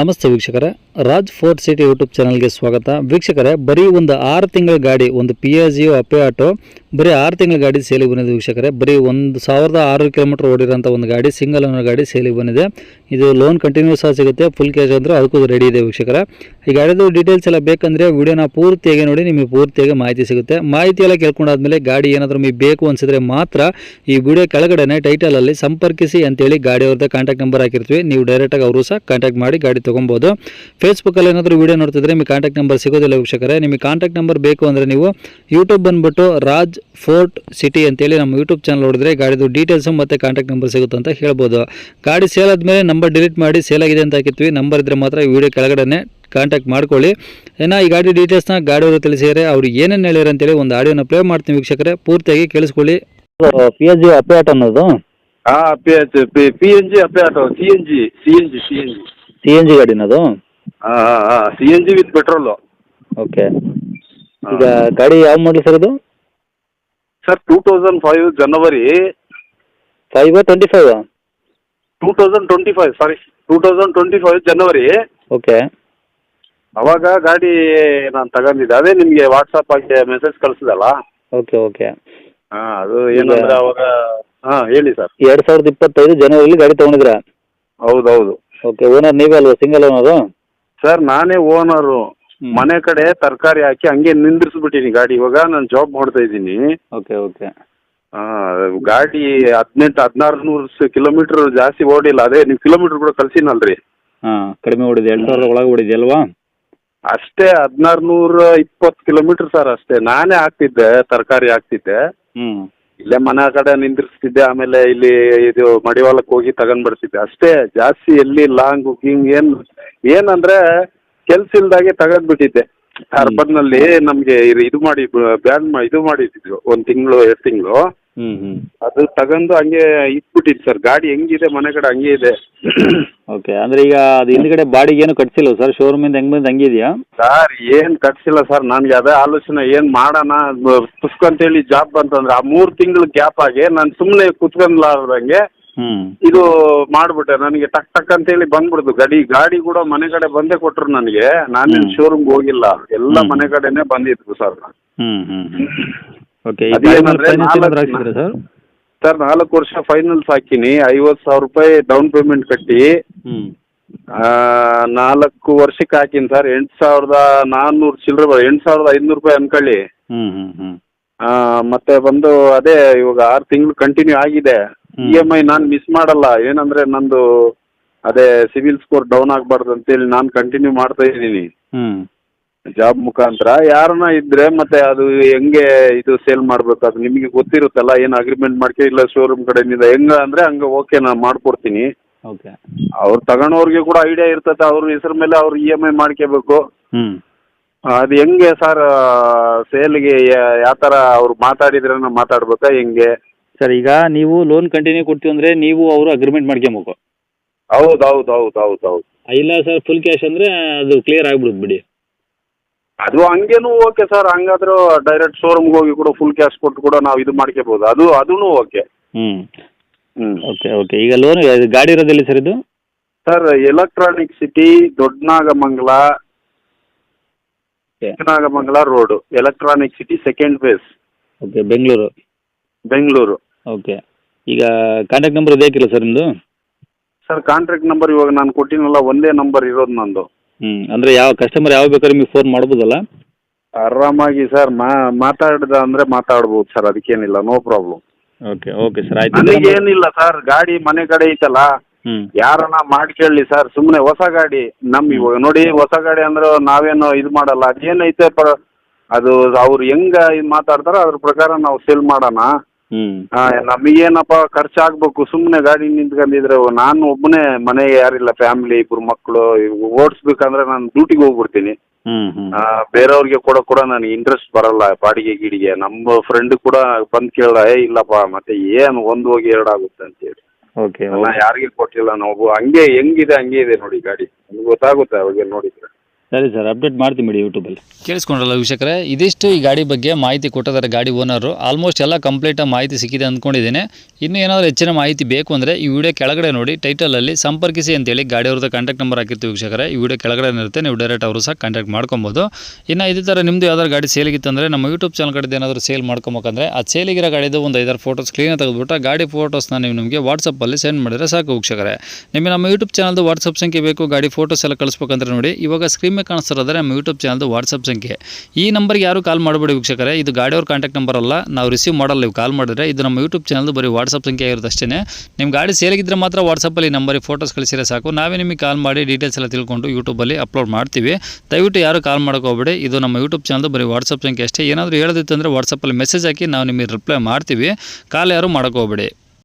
ನಮಸ್ತೆ ವೀಕ್ಷಕರೇ. Raj fort city YouTube ಚಾನಲ್ಗೆ ಸ್ವಾಗತ. ವೀಕ್ಷಕರೇ, ಬರೀ ಒಂದು ಆರು ತಿಂಗಳ ಗಾಡಿ, ಒಂದು P S U Ape auto ಬರೀ ಆರು ತಿಂಗಳ ಗಾಡಿ ಸೇಲಿಗೆ ಬಂದಿದೆ ವೀಕ್ಷಕರೇ. ಬರೀ ಒಂದು ಸಾವಿರದ ಆರು ಕಿಲೋಮೀಟರ್ ಓಡಿರೋಂಥ ಒಂದು ಗಾಡಿ, ಸಿಂಗಲ್ ಓನರ್ ಗಾಡಿ ಸೇಲಿಗೆ ಬಂದಿದೆ. ಇದು ಲೋನ್ ಕಂಟಿನ್ಯೂಸ್ ಆಗಿ ಸಿಗುತ್ತೆ ಫುಲ್ ಕ್ಯಾಶ್ ಅಂದರೆ ಅದಕ್ಕೂ ರೆಡಿ ಇದೆ ವೀಕ್ಷಕರೇ. ಈ ಗಾಡಿದು ಡೀಟೇಲ್ಸ್ ಎಲ್ಲ ಬೇಕಂದರೆ ವಿಡಿಯೋನ ಪೂರ್ತಿಯಾಗಿ ನೋಡಿ, ನಿಮಗೆ ಪೂರ್ತಿಯಾಗಿ ಮಾಹಿತಿ ಸಿಗುತ್ತೆ. ಮಾಹಿತಿ ಎಲ್ಲ ಕೇಳ್ಕೊಂಡಾದ್ಮೇಲೆ ಗಾಡಿ ಏನಾದರೂ ನಿಮಗೆ ಬೇಕು ಅನ್ಸಿದ್ರೆ ಮಾತ್ರ ಈ ವಿಡಿಯೋ ಕೆಳಗಡೆನೆ ಟೈಟಲಲ್ಲಿ ಸಂಪರ್ಕಿಸಿ ಅಂತೇಳಿ ಹೇಳಿ ಅವ್ರದ್ದು ಕಾಂಟ್ಯಾಕ್ಟ್ ನಂಬರ್ ಹಾಕಿರ್ತೀವಿ. ನೀವು ಡೈರೆಕ್ಟಾಗಿ ಅವರು ಸಹ ಕಾಂಟ್ಯಾಕ್ಟ್ ಮಾಡಿ ಗಾಡಿ ತೊಗೊಬೋದು. ಫೇಸ್ಬುಕ್ಕಲ್ಲಿ ಏನಾದರೂ ವೀಡಿಯೋ ನೋಡ್ತಿದ್ರೆ ನಿಮಗೆ ಕಾಂಟ್ಯಾಕ್ಟ್ ನಂಬರ್ ಸಿಗೋದಿಲ್ಲ ವೀಕ್ಷಕರೇ. ನಿಮಗೆ ಕಾಂಟ್ಯಾಕ್ಟ್ ನಂಬರ್ ಬೇಕು ಅಂದರೆ ನೀವು ಯೂಟ್ಯೂಬ್ ಬಂದುಬಿಟ್ಟು ರಾಜ್ ಫೋರ್ಟ್ ಸಿಟಿ ಅಂತೇಳಿ ನಮ್ಮ ಯೂಟ್ಯೂಬ್ ಚಾನಲ್ ನೋಡಿದ್ರೆ ಗಾಡಿದು ಡೀಟೇಲ್ಸು ಮತ್ತು ಕಾಂಟ್ಯಾಕ್ಟ್ ನಂಬರ್ ಸಿಗುತ್ತೆ ಅಂತ ಹೇಳ್ಬೋದು. ಗಾಡಿ ಸೇಲ್ ಆದಮೇಲೆ ನಂಬರ್ ಡಿಲೀಟ್ ಮಾಡಿ ಸೇಲ್ ಆಗಿದೆ ಅಂತ ಹಾಕಿರ್ತೀವಿ ನಂಬರ್ ಇದ್ದರೆ ಮಾತ್ರ ಈ ವಿಡಿಯೋ ಕೆಳಗಡೆ ಕಾಂಟ್ಯಾಕ್ಟ್ ಮಾಡ್ಕೊಳ್ಳಿ. ಏನೋ ಈ ಗಾಡಿ ಡೀಟೇಲ್ಸ್ನ ಗಾಡಿಯವರು ತಿಳಿಸಿದರೆ ಅವ್ರು ಏನೇನು ಹೇಳ್ಯಾರ ಅಂತೇಳಿ ಒಂದು ಆಡಿಯೋನ ಪ್ಲೇ ಮಾಡ್ತೀನಿ ವೀಕ್ಷಕರೇ. ಪೂರ್ತಿಯಾಗಿ ಕೇಳಿಸ್ಕೊಳ್ಳಿ. ಪಿ ಎಸ್ ಜಿ ಅಪ್ಯಾಟ್ ಅನ್ನೋದು? ಹಾ P H N G ಅಪ್ಯಾಟ್ C N G C N G C N G C N G ಗಾಡಿನದು C N G with petrol okay ಈಗ ಗಾಡಿ ಯಾವ ಮಾಡಲ್ ಸರ್ ಇದು? Sir two thousand five January five twenty five two thousand twenty five sorry two thousand twenty five January okay ಅವಾಗ ಗಾಡಿ ನಾನು ತಗೊಂಡಿದ್ದೆ. ಅದೇ ನಿಮಗೆ ವಾಟ್ಸಪ್ ಆಗಿ ಮೆಸೇಜ್ ಕಳಿಸಿದಲ್ಲ? ಓಕೆ ಓಕೆ ಹಾಂ ಅದು ಏನಂದ್ರೆ ಅವಾಗ ಹಾಂ ಹೇಳಿ ಸರ್. ಎರಡು ಸಾವಿರದ ಇಪ್ಪತ್ತೈದು ಜನವರಿಲಿ ಗಾಡಿ ತೊಗೊಂಡಿದ್ರಾ ಹೌದು ಹೌದು ಓಕೆ ಓನರ್ ನೀವೇ ಅಲ್ವಾ? ಸಿಂಗಲ್ ಓನರು ಸರ್ ನಾನೇ ಓನರು ಮನೆ ಕಡೆ ತರಕಾರಿ ಹಾಕಿ ಹಂಗೆ ನಿಂದಿರಿಸ್ಬಿಟ್ಟಿನಿ ಗಾಡಿ. ಇವಾಗ ನಾನು ಜಾಬ್ ಮಾಡ್ತಾ ಇದ್ದೀನಿ. ಓಕೆ ಓಕೆ ಗಾಡಿ ಹದಿನೆಂಟು ಹದಿನಾರು ನೂರು ಕಿಲೋಮೀಟರ್ ಜಾಸ್ತಿ ಓಡಿಲ್ಲ. ಅದೇ ನೀವು ಕಿಲೋಮೀಟರ್ ಕೂಡ ಕಳ್ಸಿನಲ್ರಿ. ಹಾಂ ಕಡಿಮೆ ಓಡಿದೆ. ಎರಡು ಸಾವಿರದ ಒಳಗೆ ಓಡಿದೆ ಅಲ್ವಾ? ಅಷ್ಟೇ ಹದಿನಾರು ನೂರ ಇಪ್ಪತ್ತು ಕಿಲೋಮೀಟರ್ ಸರ್ ಅಷ್ಟೇ. ನಾನೇ ಹಾಕ್ತಿದ್ದೆ ತರಕಾರಿ ಹಾಕ್ತಿದ್ದೆ. ಹ್ಞೂ ಇಲ್ಲೇ ಮನೆ ಕಡೆ ನಿಂದಿರಿಸ್ತಿದ್ದೆ ಆಮೇಲೆ ಇಲ್ಲಿ ಇದು ಮಡಿವಾಳಕ್ಕೆ ಹೋಗಿ ತಗೊಂಡ್ಬಿಡ್ತಿದ್ದೆ ಅಷ್ಟೇ ಜಾಸ್ತಿ ಎಲ್ಲಿ ಲಾಂಗ್ ಬುಕಿಂಗ್ ಏನ್ ಏನಂದ್ರೆ ಕೆಲ್ಸ ಇಲ್ದಾಗೆ ತಗೊಂಡ್ಬಿಟ್ಟಿದ್ದೆ ಅರ್ಬನ್ನಲ್ಲಿ ನಮಗೆ ಇದು ಮಾಡಿ ಬ್ಯಾನ್ ಇದು ಮಾಡಿದ್ರು ಒಂದು ತಿಂಗಳು ಎರಡು ತಿಂಗಳು. ಹ್ಞೂ ಹ್ಞೂ ಅದು ತಗೊಂಡು ಹಂಗೆ ಇಟ್ಬಿಟ್ಟಿದ್ದು ಸರ್. ಗಾಡಿ ಹೆಂಗಿದೆ ಮನೆ ಕಡೆ ಹಂಗೆ ಇದೆ. ಓಕೆ ಅಂದ್ರೆ ಈಗ ಅದು ಹಿಂದ್ಗಡೆ ಬಾಡಿಗೆ ಏನು ಕಟ್ಸಿಲ್ಲ ಸರ್? ಇಂದ ಹೆಂಗ್ ಮುಂದ್ ಹಂಗಿದೆಯಾ? ಸರ್ ಏನು ಕಟ್ಸಿಲ್ಲ ಸರ್. ನನಗೆ ಅದೇ ಆಲೋಚನೆ ಏನು ಮಾಡೋಣ? ಪುಸ್ತಕಂತೇಳಿ ಜಾಬ್ ಬಂತಂದ್ರೆ ಆ ಮೂರು ತಿಂಗಳು ಗ್ಯಾಪ್ ಆಗಿ ನಾನು ಸುಮ್ಮನೆ ಕುತ್ಕೊಂಡ್ಲಾರ್ದಂಗೆ ಹ್ಞೂ ಇದು ಮಾಡ್ಬಿಟ್ಟೆ. ನನಗೆ ಟಕ್ ಟಕ್ ಅಂತ ಹೇಳಿ ಬಂದ್ಬಿಡ್ತು. ಗಾಡಿ ಗಾಡಿ ಕೂಡ ಮನೆ ಕಡೆ ಬಂದೇ ಕೊಟ್ಟರು ನನಗೆ. ನಾನು ಹ್ಮ್. ಶೋರೂಮ್ಗೆ ಹೋಗಿಲ್ಲ. ಎಲ್ಲ ಹ್ಮ್. ಮನೆ ಕಡೆನೆ ಬಂದಿತ್ತು ಸರ್. ಹ್ಮ್ ಹ್ಞೂ ಓಕೆ ಸರ್ ಸರ್ ನಾಲ್ಕು ವರ್ಷ ಫೈನಲ್ಸ್ ಹಾಕಿನಿ ಐವತ್ತು ಸಾವಿರ ರೂಪಾಯಿ ಡೌನ್ ಪೇಮೆಂಟ್ ಕಟ್ಟಿ. ಆ, ನಾಲ್ಕು ವರ್ಷಕ್ಕೆ ಹಾಕಿನಿ ಸರ್ ಎಂಟು ಸಾವಿರದ ನಾನ್ನೂರು ಚಿಲ್ಲರೆ ಎಂಟು ಸಾವಿರದ ಐನೂರು ರೂಪಾಯಿ ಅನ್ಕೊಳ್ಳಿ. ಮತ್ತೆ ಬಂದು ಅದೇ ಇವಾಗ ಆರು ತಿಂಗಳು ಕಂಟಿನ್ಯೂ ಆಗಿದೆ. ಇ ಎಂ ಐ ನಾನು ಮಿಸ್ ಮಾಡಲ್ಲ. ಏನಂದ್ರೆ ನಂದು ಅದೇ ಸಿವಿಲ್ ಸ್ಕೋರ್ ಡೌನ್ ಆಗಬಾರ್ದು ಅಂತೇಳಿ ನಾನು ಕಂಟಿನ್ಯೂ ಮಾಡ್ತಾ ಇದ್ದೀನಿ. ಜಾಬ್ ಮುಖಾಂತರ ಯಾರನ್ನ ಇದ್ರೆ ಮತ್ತೆ ಅದು ಹೆಂಗೆ ಇದು ಸೇಲ್ ಮಾಡ್ಬೇಕು? ಅದು ನಿಮಗೆ ಗೊತ್ತಿರುತ್ತಲ್ಲ ಏನು ಅಗ್ರಿಮೆಂಟ್ ಮಾಡ್ಕೊ ಇಲ್ಲ ಶೋರೂಮ್ ಕಡೆಯಿಂದ? ಹೆಂಗ ಅಂದ್ರೆ ಹಂಗೆ ಓಕೆ ನಾನು ಮಾಡ್ಕೊಡ್ತೀನಿ. ಓಕೆ ಅವ್ರು ತಗೊಳೋರ್ಗೆ ಕೂಡ ಐಡಿಯಾ ಇರ್ತದೆ ಅವ್ರ ಹೆಸರು ಮೇಲೆ ಅವ್ರು ಇ ಎಂ ಐ ಮಾಡ್ಕೋಬೇಕು. ಹ್ಞೂ ಅದು ಹೆಂಗೆ ಸರ್ ಸೇಲ್ಗೆ ಯಾವ ಥರ ಅವ್ರು ಮಾತಾಡಿದ್ರೆ ಮಾತಾಡ್ಬೇಕಾ ಹೆಂಗೆ? ಸರ್ ಈಗ ನೀವು ಲೋನ್ ಕಂಟಿನ್ಯೂ ಕೊಡ್ತೀವಿ ಅಂದ್ರೆ ನೀವು ಅವರು ಅಗ್ರಿಮೆಂಟ್ ಮಾಡ್ಕೊಬೇಕು. ಹೌದು ಹೌದು ಹೌದು ಹೌದು ಹೌದು. ಇಲ್ಲ ಸರ್ ಫುಲ್ ಕ್ಯಾಶ್ ಅಂದ್ರೆ ಅದು ಕ್ಲಿಯರ್ ಆಗ್ಬಿಡುತ್ತೆ ಬಿಡಿ. ಅದು ಹಂಗೇನು ಓಕೆ ಸರ್ ಹಂಗಾದ್ರೂ ಡೈರೆಕ್ಟ್ ಶೋರೂಮ್ಗೆ ಹೋಗಿ ಕೂಡ ಫುಲ್ ಕ್ಯಾಶ್ ಕೊಟ್ಟು ಕೂಡ ನಾವು ಇದು ಮಾಡ್ಕೋಬೋದು. ಅದು ಅದೂ ಓಕೆ ಹ್ಮ್. ಹ್ಞೂ ಓಕೆ ಓಕೆ ಈಗ ಲೋನ್ ಗಾಡಿ ಇರೋದಿಲ್ಲ ಸರ್ ಇದು? Sir electronic city Doddanagamangala Nagamangala road electronic city second phase okay Bengaluru Bengaluru okay ಈಗ ಕಾಂಟ್ಯಾಕ್ಟ್ ನಂಬರ್ ಬೇಕಿಲ್ಲ ಸರ್ ನಿಮ್ಮದು ಸರ್ ಕಾಂಟ್ರಾಕ್ಟ್ ನಂಬರ್ ಇವಾಗ ನಾನು ಕೊಟ್ಟಿನಲ್ಲ ಒಂದೇ ನಂಬರ್ ಇರೋದು ನಂದು. ಅಂದರೆ ಯಾವ ಕಸ್ಟಮರ್ ಯಾವ ಬೇಕಾದ್ರೆ ನಿಮಗೆ ಫೋನ್ ಮಾಡ್ಬೋದಲ್ಲ? ಆರಾಮಾಗಿ ಸರ್ ಮಾತಾಡಿದ ಅಂದ್ರೆ ಮಾತಾಡ್ಬೋದು sir ಅದಕ್ಕೇನಿಲ್ಲ no problem okay okay sir ಆಯ್ತು. ನನಗೇನಿಲ್ಲ ಸರ್ ಗಾಡಿ ಮನೆ ಕಡೆ ಐತಲ್ಲ ಯಾರನ್ನ ಮಾಡ್ಕೊಳ್ಳಿ ಸರ್ ಸುಮ್ಮನೆ ಹೊಸ ಗಾಡಿ ನಮ್ ಇವಾಗ ನೋಡಿ ಹೊಸ ಗಾಡಿ ಅಂದ್ರೆ ನಾವೇನು ಇದು ಮಾಡಲ್ಲ ಅದೇನೈತೆ ಅದು ಅವ್ರು ಹೆಂಗ ಇದು ಮಾತಾಡ್ತಾರ ಅದ್ರ ಪ್ರಕಾರ ನಾವು ಸೇಲ್ ಮಾಡೋಣ. ಆ, ನಮಗೇನಪ್ಪ ಖರ್ಚಾಗ್ಬೇಕು ಸುಮ್ಮನೆ ಗಾಡಿ ನಿಂತ್ಕೊಂಡಿದ್ರೆ ನಾನು ಒಬ್ಬನೇ ಮನೆ ಯಾರಿಲ್ಲ ಫ್ಯಾಮಿಲಿ ಇಬ್ರು ಮಕ್ಕಳು ಓಡಿಸ್ಬೇಕಂದ್ರೆ ನಾನು ಡ್ಯೂಟಿಗೆ ಹೋಗ್ಬಿಡ್ತೀನಿ. ಆ, ಬೇರೆಯವ್ರಿಗೆ ಕೂಡ ಕೂಡ ನನಗೆ ಇಂಟ್ರೆಸ್ಟ್ ಬರಲ್ಲ ಬಾಡಿಗೆ ಗೀಡಿಗೆ. ನಮ್ಮ ಫ್ರೆಂಡ್ ಕೂಡ ಬಂದು ಕೇಳ್ದ ಏ ಇಲ್ಲಪ್ಪ ಮತ್ತೆ ಏನು ಒಂದು ಹೋಗಿ ಎರಡಾಗುತ್ತೆ ಅಂತೇಳಿ ಓಕೆ ನಾ ಯಾರಿಗೆ ಕೊಟ್ಟಿಲ್ಲ ನಾವು ಹಂಗೆ ಹೆಂಗಿದೆ ಹಂಗೆ ಇದೆ ನೋಡಿ ಗಾಡಿ. ನಿಮ್ಗೆ ಗೊತ್ತಾಗುತ್ತೆ ಅವಾಗ ನೋಡಿದ್ರೆ. ಸರಿ ಸರ್ ಅಪ್ಡೇಟ್ ಮಾಡ್ತೀನಿ ಬಿಡಿ ಯೂಟ್ಯೂಬಲ್ಲಿ ಕೇಳಿಸ್ಕೊಂಡ್ರಲ್ಲ ವೀಕ್ಷಕರೇ, ಇದಿಷ್ಟು ಈ ಗಾಡಿ ಬಗ್ಗೆ ಮಾಹಿತಿ ಕೊಟ್ಟಿದ್ದಾರೆ ಗಾಡಿ ಓನರು. ಆಲ್ಮೋಸ್ಟ್ ಎಲ್ಲ ಕಂಪ್ಲೀಟಾಗಿ ಮಾಹಿತಿ ಸಿಕ್ಕಿದೆ ಅಂದ್ಕೊಂಡಿದ್ದೇನೆ. ಇನ್ನು ಏನಾದರೂ ಹೆಚ್ಚಿನ ಮಾಹಿತಿ ಬೇಕು ಅಂದರೆ ಈ ವಿಡಿಯೋ ಕೆಳಗಡೆ ನೋಡಿ ಟೈಟಲಲ್ಲಿ ಸಂಪರ್ಕಿಸಿ ಅಂತೇಳಿ ಗಾಡಿ ಅವ್ರದ್ದು ಕಾಂಟ್ಯಾಕ್ಟ್ ನಂಬರ್ ಹಾಕಿರ್ತೀವಿ ವೀಕ್ಷಕರೇ. ಈ ವಿಡಿಯೋ ಕೆಳಗಡೆ ಇರುತ್ತೆ, ನೀವು ಡೈರೆಕ್ಟ್ ಅವರು ಸಹ ಕಾಂಟ್ಯಾಕ್ಟ್ ಮಾಡ್ಕೊಬೋದು. ಇನ್ನು ಇದೇ ಥರ ನಿಮ್ಮದು ಯಾವ್ದಾದ್ರು ಗಾಡಿ ಸೇಲಿಗಿತ್ತು ಅಂದರೆ ನಮ್ಮ ಯೂಟ್ಯೂಬ್ ಚಾನಲ್ ಕಡೆ ಏನಾದರೂ ಸೇಲ್ ಮಾಡ್ಕೊಬೇಕಂದ್ರೆ ಆ ಸೇಲಿಗಿರೋ ಗಾಡಿದು ಒಂದು ಐದಾರು ಫೋಟೋಸ್ ಕ್ಲೀನಾಗಿ ತೆಗೆದುಬಿಟ್ಟು ಗಾಡಿ ಫೋಟೋಸ್ನ ನೀವು ನಿಮಗೆ ವಾಟ್ಸಪ್ಪಲ್ಲಿ ಸೆಂಡ್ ಮಾಡಿದರೆ ಸಾಕು ವೀಕ್ಷಕರೇ. ನಿಮಗೆ ನಮ್ಮ ಯೂಟ್ಯೂಬ್ ಚಾನಲ್ದು ವಾಟ್ಸಪ್ ಸಂಖ್ಯೆ ಬೇಕು, ಗಾಡಿ ಫೋಟೋಸ್ ಎಲ್ಲ ಕಳಿಸ್ಬೇಕಂದ್ರೆ ನೋಡಿ, ಇವಾಗ ಸ್ಕ್ರೀನ್ ಮೇಲೆ ಕಾಣಿಸ್ತಿರೋದ್ರೆ ನಮ್ಮ ಯೂಟ್ಯೂಬ್ ಚಾನಲ್ದು ವಾಟ್ಸಪ್ ಸಂಖ್ಯೆ. ಈ ನಂಬರ್ಗೆ ಯಾರು ಕಾಲ್ ಮಾಡಬೇಡಿ ವೀಕ್ಷಕರೇ. ಇದು ಗಾಡಿಯವ್ರ ಕಾಂಟ್ಯಾಕ್ಟ್ ನಂಬರ್ ಅಲ್ಲ. ನಾವು ರಿಸೀವ್ ಮಾಡಲ್ಲ, ನೀವು ಕಾಲ್ ಮಾಡಿದ್ರೆ. ಇದು ನಮ್ಮ ಯೂಟ್ಯೂಬ್ ಚಾನಲ್ದು ಬರೀ ವಾಟ್ಸಪ್ ಸಂಖ್ಯೆ ಆಗಿರುತ್ತೆ ಅಷ್ಟೇ ನಿಮ್ಮ ಗಾಡಿ ಸೇರಿಗಿದ್ರೆ ಮಾತ್ರ ವಾಟ್ಸಪ್ಪಲ್ಲಿ ನಂಬರಿಗೆ ಫೋಟೋಸ್ ಕಳಿಸಿದ್ರೆ ಸಾಕು. ನಾವೇ ನಿಮಗೆ ಕಾಲ್ ಮಾಡಿ ಡೀಟೇಲ್ಸ್ ಎಲ್ಲ ತಿಳ್ಕೊಂಡು ಯೂಟ್ಯೂಬಲ್ಲಿ ಅಪ್ಲೋಡ್ ಮಾಡ್ತೀವಿ. ದಯವಿಟ್ಟು ಯಾರು ಕಾಲ್ ಮಾಡೋಕೋಬೇಡಿ ಇದು ನಮ್ಮ ಯೂಟ್ಯೂಬ್ ಚಾನಲ್ ಬರೀ ವಾಟ್ಸಪ್ ಸಂಖ್ಯೆ ಅಷ್ಟೇ. ಏನಾದರೂ ಹೇಳೋದಿತ್ತು ಅಂದರೆ ವಾಟ್ಸಪ್ಪಲ್ಲಿ ಮೆಸೇಜ್ ಹಾಕಿ ನಾವು ನಿಮಗೆ ರಿಪ್ಲೈ ಮಾಡ್ತೀವಿ. ಕಾಲ್ ಯಾರು ಮಾಡೋಕೆ ಹೋಗ್ಬೇಡಿ.